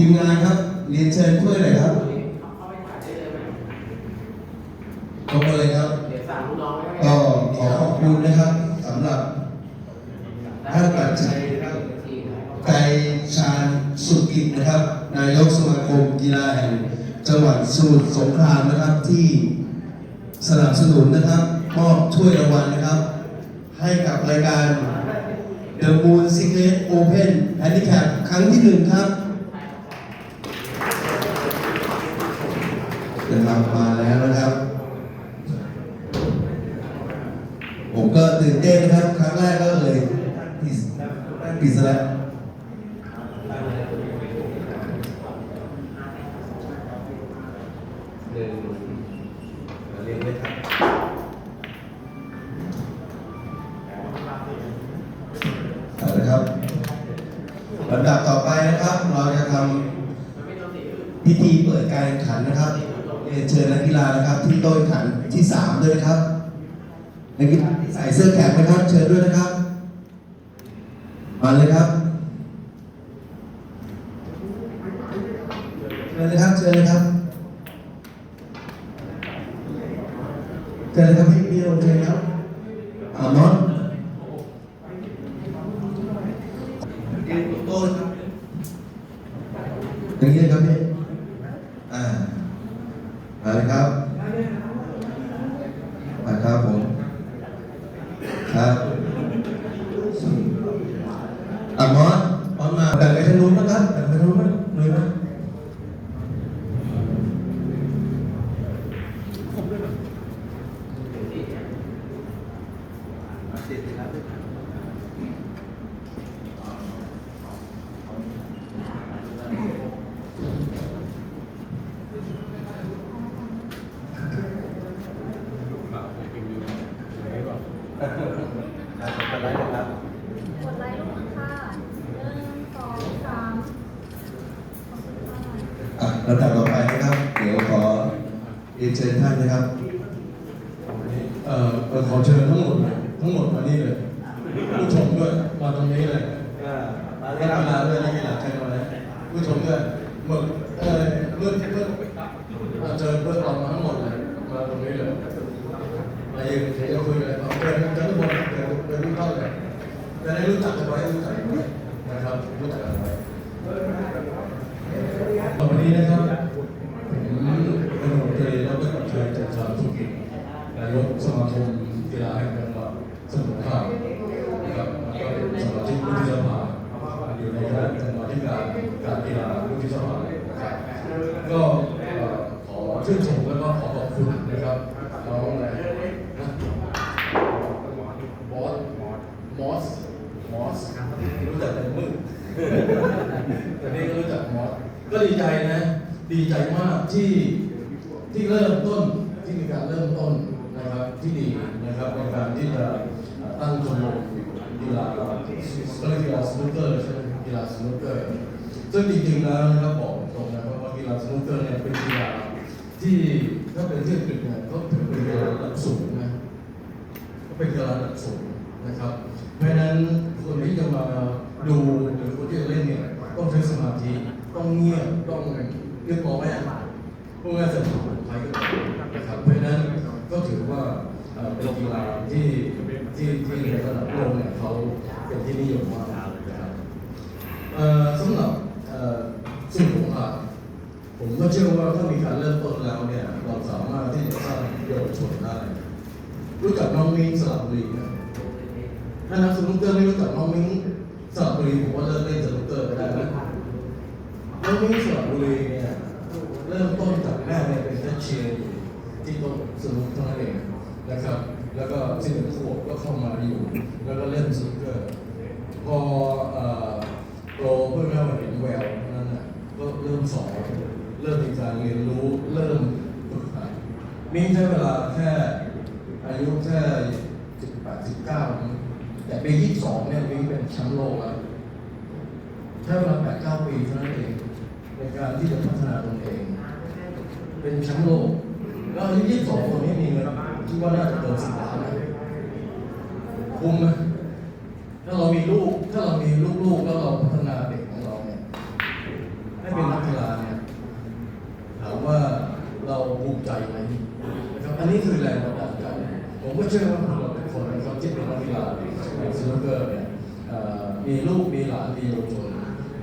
ทีมงานครับเรียนเชิญถ้วยหน่อยครับยกมาเลยครับเดี๋ยวสั่งลูกน้องไว้ให้ก็ขอขอบคุณนะครับสำหรับท่านปัจชัยนะครับใจชาญสุกิจนะครับ นายกสมาคมกีฬาแห่งจังหวัดสุรสงครามนะครับที่สนับสนุนนะครับมอบถ้วยรางวัลนะครับ ให้กับรายการ The Moon Secret Open Handicap ครั้งที่หนึ่งครับ นะครับมาแล้วนะครับ ผมก็ตื่นเต้นนะครับ ครั้งแรกก็เลยผิดผิดซะแล้วหนึ่งเรียนเลยครับเอาละครับลำดับต่อไปนะครับ เราจะทำพิธีเปิดการแข่งขันนะครับ รียนเชิญนักกีฬานะครับที่โต๊ะแข่งขันที่สามด้วยนะครับนักกีฬาที่ใส่เสื้อแขกนะครับ เชิญด้วยนะครับ มาเลยครับเชิญเลยครับเชิญเลยครับเชิญเลยครับพี่พี่ลงเชิญครับอามอนยืนโต้ครับอย่างนี้เลยครับพี่อ่ามาเลยครับมาครับผม ครับอะมอสมอสมาแบ่งไปทางนู้นนะครับแบ่งไปทางนู้นนะเลยนะ อะกดไลค์นะครับกดไลค์ลงค่ะหนึ่งสองสามขอบคุณค่ะ อะลำดับต่อไปนะครับ เดี๋ยวขอเรียนเชิญท่านนะครับ เอ่อเอ่อขอเชิญทั้งหมดเลยทั้งหมดมา นี้เลยผู้ชมด้วยมาตรงนี้เลยนักกีฬาด้วยนักกีฬาใช่ไหมผู้ชมด้วยเมื่อเอ่อเมื่อเมื่อเอ่อเชิญเพื่อนเรามาทั้งหมดเลยมาตรงนี้เลยมายืนเดี๋ยวจะคุยเลยเอาเชิญเชิญทุกคนเชิญเชิญทุกท่านเลยจะได้รู้จักกันไว้รู้จักกันไว้นะครับรู้จักกันไว้วันนี้นะครับผมเป็นหัวใจแล้วก็กับเชิญจากชาวธุรกิจ นายกสมาคมกีฬาแห่งจังหวัดสมุทรสงครามนะครับแล้วก็เป็นสมาชิกวุฒิสภาอยู่ในคณะกรรมาธิ การการกีฬาวุฒิสภานะครับก็เอ่อขอชื่นชมแล้วก็ขอขอบคุณนะครับน้องอะไรนะบอสมอสมอสรู้จักแต่มึงแต่นี่ก็รู้จักมอสก็ดีใจนะ ดีใจมากที่ที่เริ่มต้นที่มีการเริ่มต้นนะครับที่ดีนะครับในการที่จะตั้งชมรมกีฬาก็เรียกกีฬาสนุกเกอร์ใช่ไหมกีฬาสนุกเกอร์ ซึ่งจริงๆแล้วนะครับบอกตรงนะครับว่ากีฬาสนุกเกอร์เนี่ยเป็นกีฬาที่ถ้าเป็นที่อังกฤษเนี่ยก็ถือเป็นกีฬาระดับสูงนะก็เป็นกีฬาระดับสูงนะครับ เพราะฉะนั้นคนที่จะมาดูหรือคนที่จะเล่นเนี่ยต้องใช้สมาธิต้องเงียบต้องเรียบร้อยอะพวกนี้จะถูกใครก็ได้นะครับเพราะฉะนั้นก็ถือว่าเอ่อเป็นกีฬาที่ที่ที่ในระดับโลกเนี่ยเขาเป็นที่นิยมมากนะครับเอ่อสำหรับ เอ่งผมอะผมก็เชื่อว่าถ้ามีการเริ่มต้นแล้วเนี่ยเราสามารถที่จะสร้างเยาวชนได้ รู้จักน้องมิ้งสระบุรีไหมถ้านักสนุกเกอร์ไม่รู้จักน้องมิ้งสระบุรีผมว่าเลิกเล่นสนุกเกอร์ไปได้ไหมน้องมิ้งสระบุรีเนี่ยเริ่มต้นจากแม่เนี่ยเป็นแคชเชียร์อยู่ที่โต๊ะสนุกเท่านั้นเองนะครับ แล้วก็สิบเอ็ดขวบก็เข้ามาอยู่ แล้วก็เล่นสนุกเกอร์ พอเอ่อโตเพื่อนแม่มาเห็นแววเท่านั้นน่ะก็เริ่มสอนเริ่มมีการ เรียนรู้เริ่มฝึกหัดมิ้งใช้เวลาแค่อายุแค่สิบแปดสิบเก้าแต่ปียี่สิบสองเนี่ยมิ้งเป็นแชมป์โลกแล้วใช้เวลาแปดเก้าปีเท่านั้นเองในการที่จะพัฒนาตนเอง เป็นแชมป์โลกแล้วอายุยี่สิบสองคนนี้มีเงินคิดว่าน่าจะเกินสิบล้านนะคุ้มไหมถ้าเรามีลูกถ้าเรามีลูกๆแล้วเราพัฒนาเด็กของเราเนี่ย ให้เป็นนัก ก็ เชื่อว่าเราทุกคนนะครับที่เป็นนักกีฬาอย่างสนุกเกอร์เนี่ยมีลูกมีหลานมีเยาวชน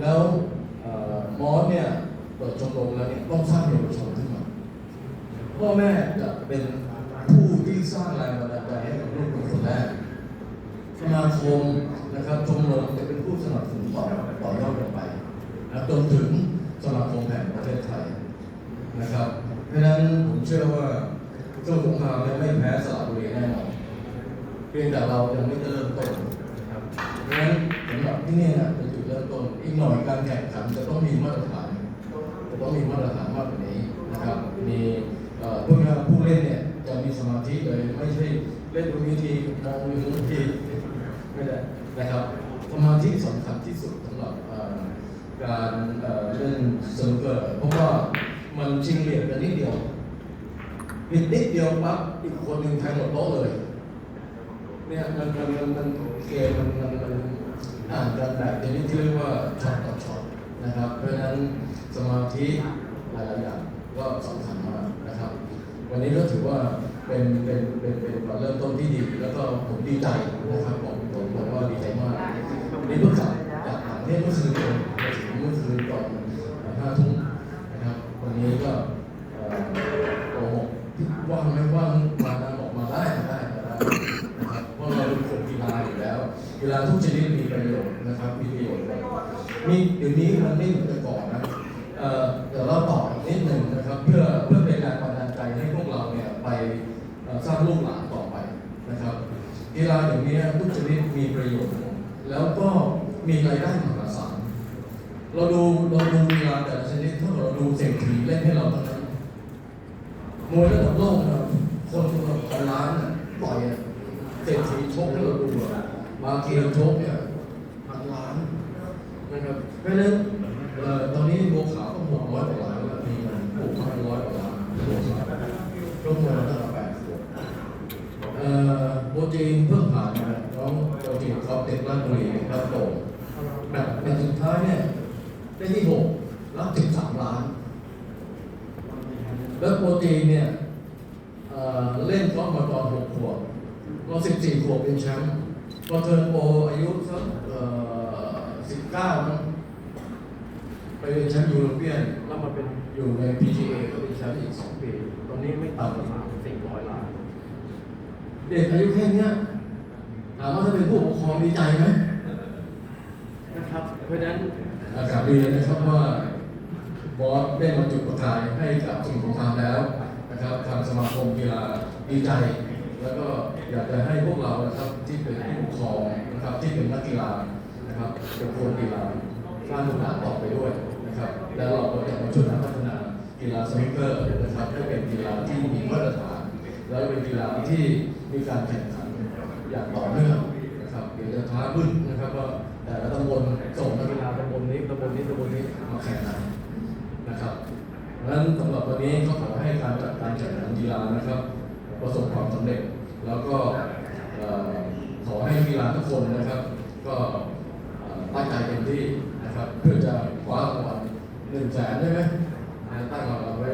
แล้วมอสเนี่ยเปิดชมรมแล้วเนี่ยต้องสร้างเยาวชนขึ้นมาพ่อแม่จะเป็นผู้ที่สร้างแรงบันดาลใจให้กับลูกเป็นคนแรกสมาคมนะครับชมรมจะเป็นผู้สนับสนุนต่อต่อยอดกันไปนะจนถึงสมาคมแห่งประเทศไทยนะครับเพราะฉะนั้นผมเชื่อว่า จ้าสงครามไม่แพ้สระบุรีแน่นอนเพียงแต่เรายังไม่ได้เริ่มต้นนะครับเพราะฉะนั้นสำหรับที่นี่นะเป็นจุดเริ่มต้นอีกหน่อยการแข่งขันจะต้องมีมาตรฐานจะต้องมีมาตรฐานมากกว่านี้นะครับ มีเอ่อผู้ผู้เล่นเนี่ยจะมีสมาธิเลยไม่ใช่เล่นบนวิธีมองอยู่บนทีไม่ได้นะครับสมาธิสำคัญที่สุดสำหรับการเอ่อเล่นสนุกเกอร์เพราะว่ามันชิงเหลี่ยมกันนิดเดียว ผิดนิดเดียวปั๊บอีกคนหนึ่งแทงหมดโต๊ะเลย เนี่ยมันมันมันมันเกมมันมันมันอ่านกันแบบชนิดที่เรียกว่าช็อตต่อช็อตนะครับ เพราะฉะนั้นสมาธิหลายๆอย่างก็สำคัญมากนะครับ วันนี้ก็ถือว่าเป็นเป็นเป็นเป็นการเริ่มต้นที่ดี แล้วก็ผมดีใจนะครับผมผมผมว่าดีใจมากนนี้เพิ่งกลับจากต่างประเทศเมื่อคืนเองมาถึงเมื่อคืนก่อนห้าทุ่มนะครับ วันนี้ก็ กีฬาทุกชนิดมีประโยชน์นะครับมีประโยชน์มีเดี๋ยวนี้มันไม่เหมือนแต่ก่อนนะเดี๋ยวเราต่ออีกนิดหนึ่งนะครับเพื่อเพื่อเป็นแรงบันดาลใจให้พวกเราเนี่ยไปสร้างลูกหลานต่อไปนะครับกีฬาอย่างนี้ทุกชนิดมีประโยชน์ แล้วก็มีรายได้มหาศาลเราดูเราดูกีฬาแต่ละชนิดถ้าเราดูเศรษฐีเล่นให้เราเท่านั้นมวยระดับโลกนะคนละพันล้านนะต่อยอะเศรษฐีชกให้เราดูอะาเกียวชกเนี่ยพันล้านนะครับเพราะฉะนั้นเอ่อตอนนี้บัวขาวก็หกร้อยกว่าล้านแล้วมีมันหกพันร้อยกว่าล้านบัวขาวชกมวยระดับแปดขวบเอ่อโปรจีนเพิ่งผ่านมาน้องโปรจีนเขาเด็กราชบุรีครับโตแบบเป็นสุดท้ายเนี่ยได้ที่หกรับถึงสามล้าน แล้วโปรตีนเนี่ยเล่นกอล์ฟมาตอนหกขวบพอสิบสี่ขวบเป็นแชมป์ พอเทิร์นโปรอายุสักสิบเก้ามั้งไปเป็นแชมป์ยูโรเปียนแล้วมาเป็นอยู่ใน PGA ก็เป็นแชมป์อีกสองปีตอนนี้ไม่ต่ำกว่าสามสี่ร้อยล้าน เด็กอายุแค่เนี้ยถามว่าถ้าเป็นผู้ปกครองดีใจไหมนะครับ เพราะฉะนั้นอากาศเรียนนะครับว่าบอสได้มาจุดประกายให้กับสิ่งสงครามแล้วนะครับทางสมาคมกีฬาดีใจ แล้วก็อยากจะให้ ที่เป็นนักกีฬานะครับเป็นคนกีฬาสร้างโอกาสต่อไปด้วยนะครับ แล้วเราก็จะมาช่วยพัฒนากีฬาสนุกเกอร์นะครับให้เป็นกีฬาที่มีมาตรฐาน แล้วเป็นกีฬาที่มีการแข่งขันอย่างต่อเนื่องนะครับเดี๋ยวจะท้าบึ้นนะครับว่าแต่ละตำบลส่งนักกีฬาตำบลนี้ตำบลนี้ตำบลนี้มาแข่งขันนะครับเพราะฉะนั้นสำหรับวันนี้ก็ขอให้การจัดการแข่งขันกีฬานะครับ ประสบความสำเร็จแล้วก็ ขอให้นักกีฬาทุกคนนะครับ ก็ตั้งใจเต็มที่นะครับเพื่อจะคว้ารางวัลหนึ่งแสนได้ไหมตั้งรางวัลไว้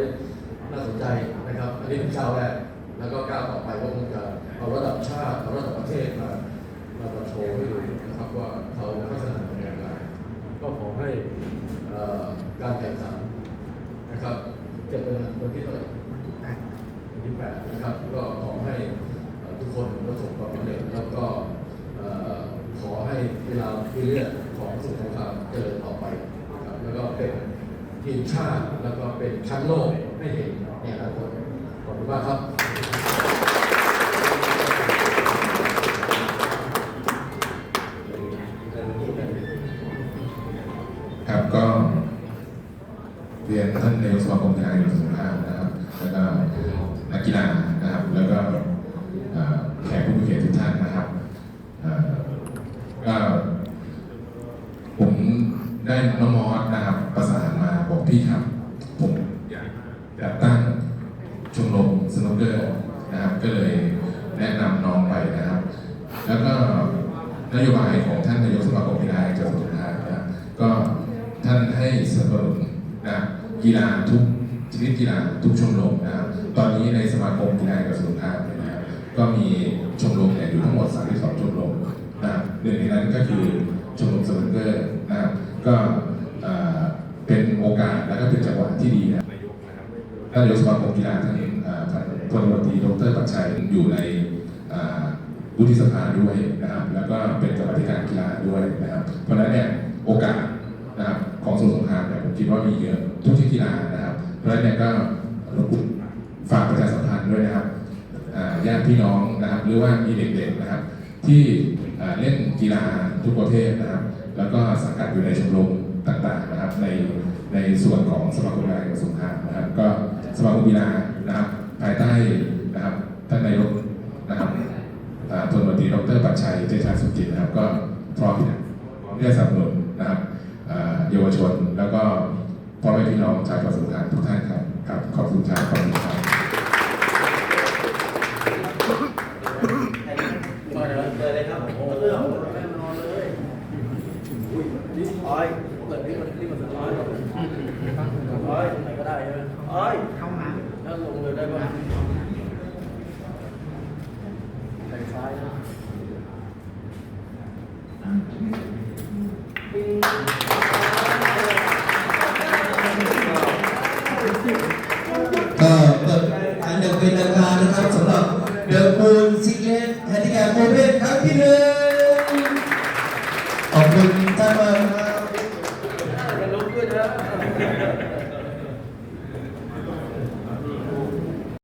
น่าสนใจนะครับอันนี้เป็นก้าวแรกแล้วก็ก้าวต่อไปก็คงจะเอาระดับชาติเอาระดับประเทศมามาโชว์ให้ดูนะครับว่าเขาพัฒนาเป็นอย่างไรก็ขอให้การแข่งขันนะครับจะเป็นวันที่เท่าไหร่วันที่แปดนะครับก็ขอให้ ประสบความสำเร็จแล้วก็ขอให้เวลาพิเลือดของสุขสงครามเจริญต่อไปนะครับแล้วก็เป็นทีมชาติแล้วก็เป็นชั้นโลกให้เห็นในอนาคตขอบคุณมากครับานให้สนับสนุนนะกีฬาทุกชนิดกีฬาทุกชมรมนะครับตอนนี้ในสมาคมกีฬาแห่งจังหวัดสงขลาเนี่ยนะครับก็มีชมรมเนี่ยอยู่ทั้งหมด 32 ชมรมนะหนึ่งในนั้นก็คือชมรมสนุกเกอร์นะครับก็เป็นโอกาสและก็เป็นจังหวะที่ดีนะท่านนายกสมาคมกีฬาท่านเอ่อพันพลตำรวจตรีดรปัจชัยอยู่ในวุฒิสภาด้วยนะครับแล้วก็เป็นกรรมธิการกีฬาด้วยนะครับเพราะฉะนั้นเนี่ยโอกาสนะครับของสมุทรสง คิดว่ามีเยอะทุกที่กีฬานะครับ เพราะฉะนั้นก็รบกวนฝากประชาสัมพันธ์ด้วยนะครับญาติพี่น้องนะครับ หรือว่ามีเด็กๆนะครับ ที่เล่นกีฬาทุกประเภทนะครับ แล้วก็สังกัดอยู่ในชมรมต่างๆนะครับ ในในส่วนของสมาคมกีฬาสงขลานะครับ ก็สมาคมกีฬานะครับ ภายใต้นะครับท่านนายกนะครับตำรวจตรีดรปัจชัยเจชาสุกิจนะครับ ก็พร้อมที่จะสนับสนุนนะครับอ่าเยาวชน แล้วก็พ่อแม่พี่น้องชาวจังหวัดสงขลาทุกท่านครับครับขอบคุณครับขอบคุณครับ มาเดี๋